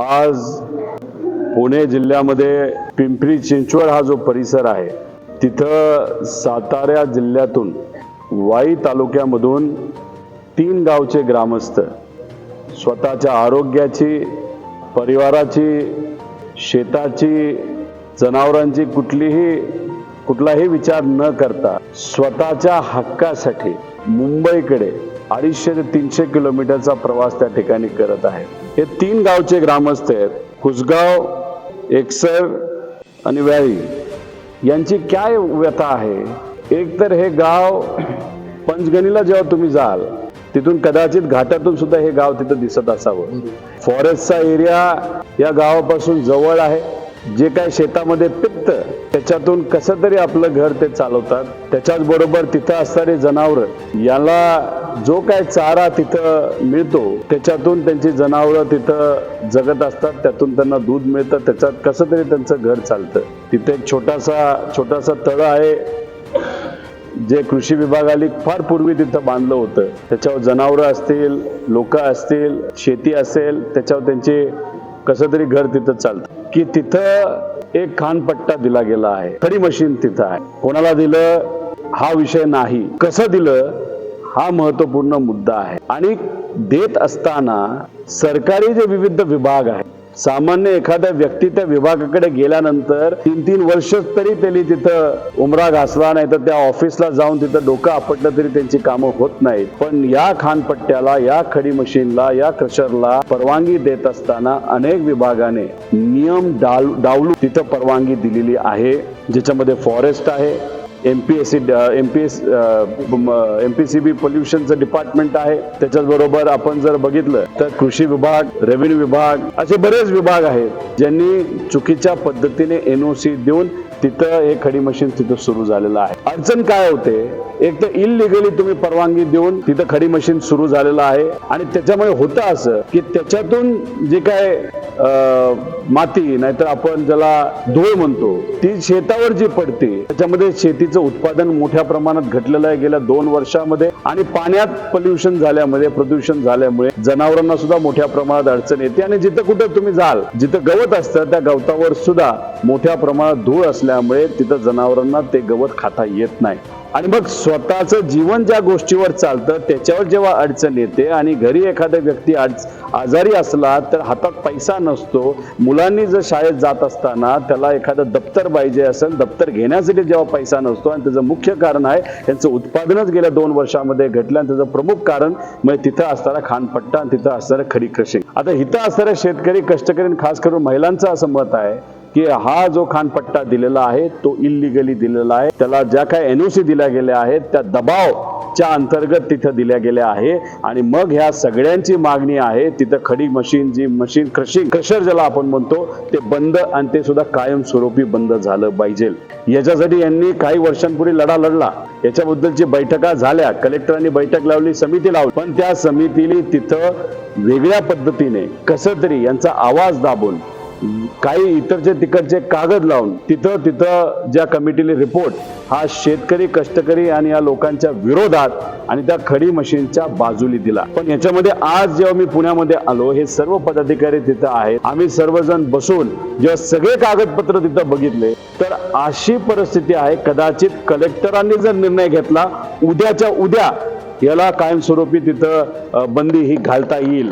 आज पुणे जिल्ह्यामध्ये पिंपरी चिंचवड हा जो परिसर आहे तिथं सातारा जिल्ह्यातून वाई तालुक्यामधून तीन गावचे ग्रामस्थ स्वतःच्या आरोग्याची परिवाराची शेताची जनावरांची कुठलीही कुठलाही विचार न करता स्वतःच्या हक्कासाठी मुंबईकडे अडीचशे ते तीनशे किलोमीटरचा प्रवास त्या ठिकाणी करत आहेत हे तीन गावचे ग्रामस्थ आहेत. कुसगाव एकसर आणि व्याळी. यांची काय व्यथा आहे? एक तर हे गाव पंचगणीला जेव्हा तुम्ही जाल तिथून कदाचित घाटातून सुद्धा हे गाव तिथं दिसत असावं. फॉरेस्टचा एरिया या गावापासून जवळ आहे. जे काय शेतामध्ये पिकतं त्याच्यातून कसं तरी आपलं घर ते चालवतात. त्याच्याच बरोबर तिथं असणारे जनावर याला जो काय चारा तिथं मिळतो त्याच्यातून त्यांची जनावरं तिथं जगत असतात त्यातून त्यांना दूध मिळतं त्याच्यात कसं तरी त्यांचं घर चालतं. तिथे एक छोटासा छोटासा तळ आहे जे कृषी विभागाली फार पूर्वी तिथं बांधलं होतं. त्याच्यावर जनावरं असतील लोक असतील शेती असेल त्याच्यावर त्यांचे कसं तरी घर तिथं चालतं. की तिथं एक खानपट्टा दिला गेला आहे. खरी मशीन तिथं आहे. कोणाला दिलं? हा विषय नाही. कसं दिलं? हा महत्त्वपूर्ण मुद्दा आहे. आणि देत असताना सरकारी जे विविध विभाग आहेत सामान्य एखाद्या व्यक्ती त्या विभागाकडे गेल्यानंतर तीन तीन वर्ष तरी त्यांनी तिथं उमरा घासला नाही तर त्या ऑफिसला जाऊन तिथं डोकं आपटलं तरी त्यांची कामं होत नाहीत. पण या खानपट्ट्याला या खडी मशीनला या क्रशरला परवानगी देत असताना अनेक विभागाने नियम डाल डावलू तिथं परवानगी दिलेली आहे ज्याच्यामध्ये फॉरेस्ट आहे M P S C M P S M P C B पोल्युशनचं department आहे. त्याच्याचबरोबर आपण जर बघितलं तर कृषी विभाग रेव्हेन्यू विभाग असे बरेच विभाग आहेत. ज्यांनी चुकीच्या पद्धतीने एन ओ सी देऊन तिथं हे खडी मशीन तिथं सुरू झालेलं आहे. अडचण काय होते? एक तर इलिगली तुम्ही परवानगी देऊन तिथं खडी मशीन सुरू झालेलं आहे. आणि त्याच्यामुळे होतं असं की त्याच्यातून जे काय माती नाहीतर आपण ज्याला धूळ म्हणतो ती शेतावर जी पडते त्याच्यामध्ये शेतीचं उत्पादन मोठ्या प्रमाणात घटलेलं आहे गेल्या दोन वर्षामध्ये. आणि पाण्यात पोल्युशन झाल्यामुळे प्रदूषण झाल्यामुळे जनावरांना सुद्धा मोठ्या प्रमाणात अडचण येते. आणि जिथं कुठं तुम्ही जाल जिथं गवत असतं त्या गवतावर सुद्धा मोठ्या प्रमाणात धूळ असल्यामुळे तिथं जनावरांना ते गवत खाता येत नाही. आणि मग स्वतःचं जीवन ज्या गोष्टीवर चालतं त्याच्यावर जेव्हा अडचण येते आणि घरी एखादा व्यक्ती अडच आजारी असला तर हातात पैसा नसतो. मुलांनी जर शाळेत जात असताना त्याला एखादं दप्तर पाहिजे असेल दप्तर घेण्यासाठी जेव्हा पैसा नसतो आणि त्याचं मुख्य कारण आहे त्यांचं उत्पादनच गेल्या दोन वर्षामध्ये घटलं आणि त्याचं प्रमुख कारण म्हणजे तिथं असणारा खानपट्टा आणि तिथं असणारं खडी क्रशिंग. आता इथं असणारे शेतकरी कष्टकरी आणि खास करून महिलांचं असं मत आहे की हा जो खानपट्टा दिलेला आहे तो इलिगली दिलेला आहे. त्याला ज्या काय एनओसी दिल्या गेल्या आहेत त्या दबावच्या अंतर्गत तिथं दिल्या गेल्या आहे. आणि मग ह्या सगळ्यांची मागणी आहे तिथं खडी मशीन जी मशीन क्रशिंग क्रशर ज्याला आपण म्हणतो ते बंद आणि ते सुद्धा कायमस्वरूपी बंद झालं पाहिजे. याच्यासाठी यांनी काही वर्षांपूर्वी लढा लढला. याच्याबद्दलची बैठका झाल्या. कलेक्टरांनी बैठक लावली समिती लावली. पण त्या समितीने तिथं वेगळ्या पद्धतीने कसं तरी यांचा आवाज दाबून काही इतरचे तिकडचे कागद लावून तिथं तिथं ज्या कमिटीने रिपोर्ट हा शेतकरी कष्टकरी आणि या लोकांच्या विरोधात आणि त्या खडी मशीनच्या बाजूली दिला. पण याच्यामध्ये आज जेव्हा मी पुण्यामध्ये आलो हे सर्व पदाधिकारी तिथं आहेत. आम्ही सर्वजण बसून जेव्हा सगळे कागदपत्र तिथं बघितले तर अशी परिस्थिती आहे कदाचित कलेक्टरांनी जर निर्णय घेतला उद्याच्या उद्या याला कायमस्वरूपी तिथं बंदी ही घालता येईल.